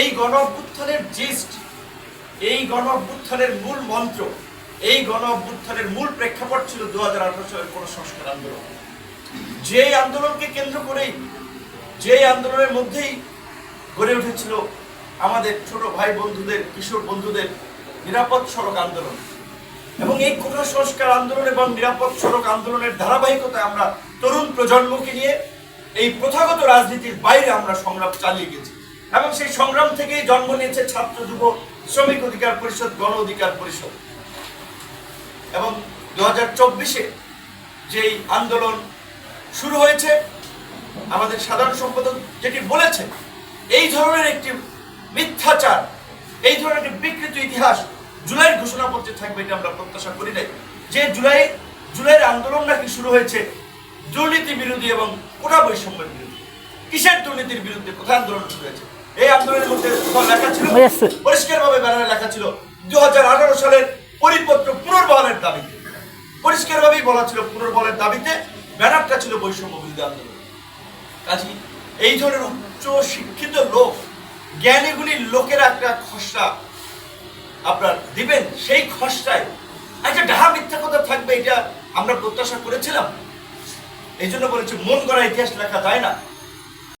এই গণ অভ্যুত্থানের জিস্ট, এই গণ অভ্যুত্থানের মূল মন্ত্র, এই গণ অভ্যুত্থানের মূল প্রেক্ষাপট ছিল দু হাজার আঠারো সালের কোন সংস্কার আন্দোলন। যে আন্দোলনকে কেন্দ্র করেই যে আন্দোলনের মধ্যেই গড়ে উঠেছিল আমাদের ছোট ভাই বন্ধুদের, কিশোর বন্ধুদের নিরাপদ সড়ক আন্দোলন। এবং এই কোটা সংস্কার আন্দোলন এবং নিরাপদ সড়ক আন্দোলনের ধারাবাহিকতায় আমরা তরুণ প্রজন্মকে নিয়ে এই প্রথাগত রাজনীতির বাইরে আমরা সংগ্রাম চালিয়ে গেছি। এবং সেই সংগ্রাম থেকেই জন্ম নিয়েছে ছাত্র যুব শ্রমিক অধিকার পরিষদ, গণ অধিকার পরিষদ। এবং দু হাজার চব্বিশে যেই আন্দোলন শুরু হয়েছে, আমাদের সাধারণ সম্পাদক যেটি বলেছেন, এই ধরনের একটি মিথ্যাচার, এই ধরনের একটি বিকৃত ইতিহাস জুলাইয়ের ঘোষণাপত্রে থাকবে এটা আমরা প্রত্যাশা করি নাই। যে জুলাই, জুলাইয়ের আন্দোলন নাকি শুরু হয়েছে দুর্নীতি বিরোধী এবং কোটা বৈষম্যের বিরোধী কিসের দুর্নীতির বিরুদ্ধে কোথায় আন্দোলন শুরু হয়েছে? এই আন্দোলনের মধ্যে লেখা ছিল? পরিষ্কারভাবে ব্যানারে লেখা ছিল দু সালের পরিপত্র পুনর্বহালের দাবিতে। পরিষ্কারভাবেই বলা ছিল পুনর্বহালের দাবিতে ব্যানারটা ছিল বৈষম্য বিরোধী আন্দোলন। কাজী এই ধরনের উচ্চ শিক্ষিত লোক জ্ঞানীগুলি লোকেরা একটা খসড়া আপনার দিবেন সেই খসড়ায় একটা ডাহা মিথ্যা কথা থাকবে এটা আমরা প্রত্যাশা করেছিলাম। এই জন্য বলেছি মন গড়া ইতিহাস লেখা যায় না।